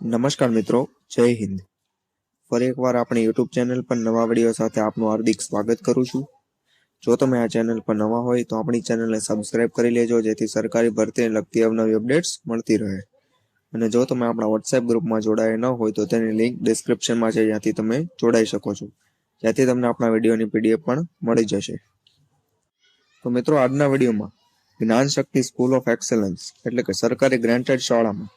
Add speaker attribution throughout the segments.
Speaker 1: નમસ્કાર મિત્રો, જય હિન્દ. ફરી એકવાર આપણી યુટ્યુબ ચેનલ પર નવા વીડિયો સાથે આપનું હાર્દિક સ્વાગત કરું છું. જો તમે આ ચેનલ પર નવા હોય તો આપણી ચેનલને સબસ્ક્રાઇબ કરી લેજો, જેથી સરકારી ભરતીને લગતી અવનવી અપડેટ્સ મળતી રહે. અને જો તમે આપણા વોટ્સએપ ગ્રુપમાં જોડાયા ન હોય તો તેની લિંક ડિસ્ક્રિપ્શનમાં છે જ્યાંથી તમે જોડાઈ શકો છો. જ્યાંથી તમને આપણા વિડીયોની પીડીએફ પણ મળી જશે. તો મિત્રો, આજના વિડીયોમાં જ્ઞાન શક્તિ સ્કૂલ ઓફ એક્સલન્સ, એટલે કે સરકારી ગ્રાન્ટેડ શાળામાં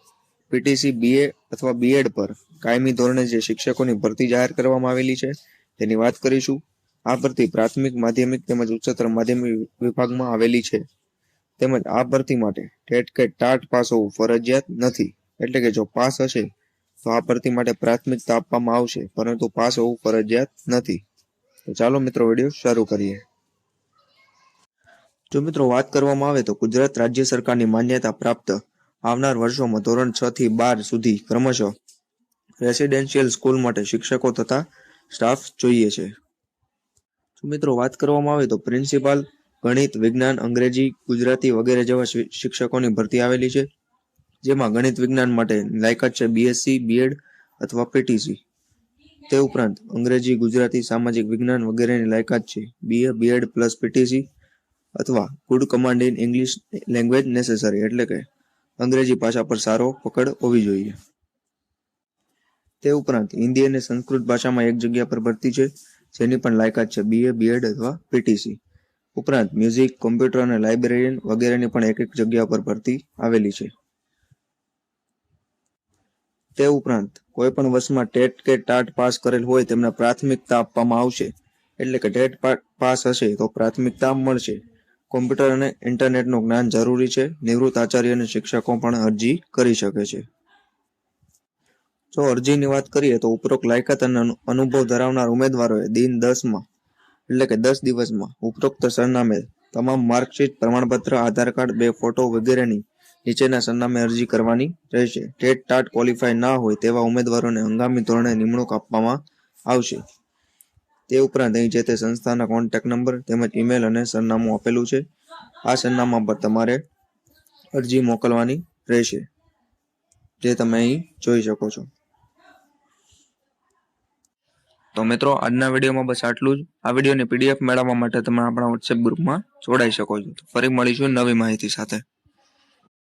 Speaker 1: પીટીસી બીએ અથવા બીએડ પર કાયમી ધોરણે જે શિક્ષકોની ભરતી જાહેર કરવામાં આવેલી છે, તેની વાત કરીશું. આ ભરતી પ્રાથમિક, માધ્યમિક તેમજ ઉચ્ચતર માધ્યમિક વિભાગમાં આવેલી છે. તેમજ આ ભરતી માટે ટેટ કે ટાટ પાસ હોવું ફરજિયાત નથી. એટલે કે જો પાસ હશે, તો આ ભરતી માટે પ્રાથમિકતા આપવામાં આવશે, પરંતુ પાસ હોવું ફરજિયાત નથી. તો ચાલો મિત્રો વીડિયો શરૂ કરીએ. જો મિત્રો વાત કરવામાં આવે તો ગુજરાત રાજ્ય સરકારની માન્યતા પ્રાપ્ત આવનાર વર્ષોમાં ધોરણ છ થી બાર સુધી ક્રમશઃ રેસિડેન્શિયલ સ્કૂલ માટે શિક્ષકો તથા સ્ટાફ જોઈએ છે. મિત્રો, વાત કરવામાં આવે તો પ્રિન્સિપાલ ગણિત, વિજ્ઞાન, અંગ્રેજી, ગુજરાતી વગેરે જેવા શિક્ષકોની ભરતી આવેલી છે. જેમાં ગણિત, વિજ્ઞાન માટે લાયકાત છે બીએસસી બીએડ અથવા પીટીસી તે ઉપરાંત અંગ્રેજી, ગુજરાતી, સામાજિક વિજ્ઞાન વગેરેની લાયકાત છે બીએ બીએડ પ્લસ પીટીસી અથવા good command in English language necessary એટલે કે અંગ્રેજી ભાષા પર સારો પકડ હોવી જોઈએ. તે ઉપરાંત હિન્દી અને સંસ્કૃત ભાષામાં એક જગ્યા પર ભરતી છે, જેની પણ લાયકાત છે બીએ બીએડ અથવા પીટીસી ઉપરાંત મ્યુઝિક કોમ્પ્યુટર અને લાઇબ્રેરિયન વગેરેની પણ એક એક જગ્યા પર ભરતી આવેલી છે. તે ઉપરાંત કોઈ પણ વર્ષમાં ટેટ કે ટાટ પાસ કરેલ હોય તેમને પ્રાથમિકતા આપવામાં આવશે. એટલે કે ટેટ પાસ હશે તો પ્રાથમિકતા મળશે. કોમ્પ્યુટર અને ઇન્ટરનેટનું જ્ઞાન જરૂરી છે. નિવૃત્ત આચાર્ય અને શિક્ષકો પણ અરજી કરી શકે છે. જો અરજીની વાત કરીએ તો ઉપરોક્ત લાયકાત અને અનુભવ ધરાવનાર ઉમેદવારોએ દિન દસમાં, એટલે કે દસ દિવસમાં ઉપરોક્ત સરનામે તમામ માર્કશીટ, પ્રમાણપત્ર, આધાર કાર્ડ, બે ફોટો વગેરેની નીચેના સરનામે અરજી કરવાની રહેશે. ટેટ ટાટ ક્વોલિફાય ના હોય તેવા ઉમેદવારોને હંગામી ધોરણે નિમણૂક આપવામાં આવશે. તે ઉપરાંત અહીં જે તે સંસ્થાના કોન્ટેક્ટ નંબર તેમજ ઈમેલ અને સરનામું આપેલું છે, આ સરનામા પર તમારે અરજી મોકલવાની રહેશે, જે તમે અહીં જોઈ શકો છો. તો મિત્રો, આજના વિડીયોમાં બસ આટલું જ. આ વિડીયોની પીડીએફ મેળવવા માટે તમે આપણા વોટ્સએપ ગ્રુપમાં જોડાઈ શકો છો. ફરી મળીશું નવી માહિતી સાથે.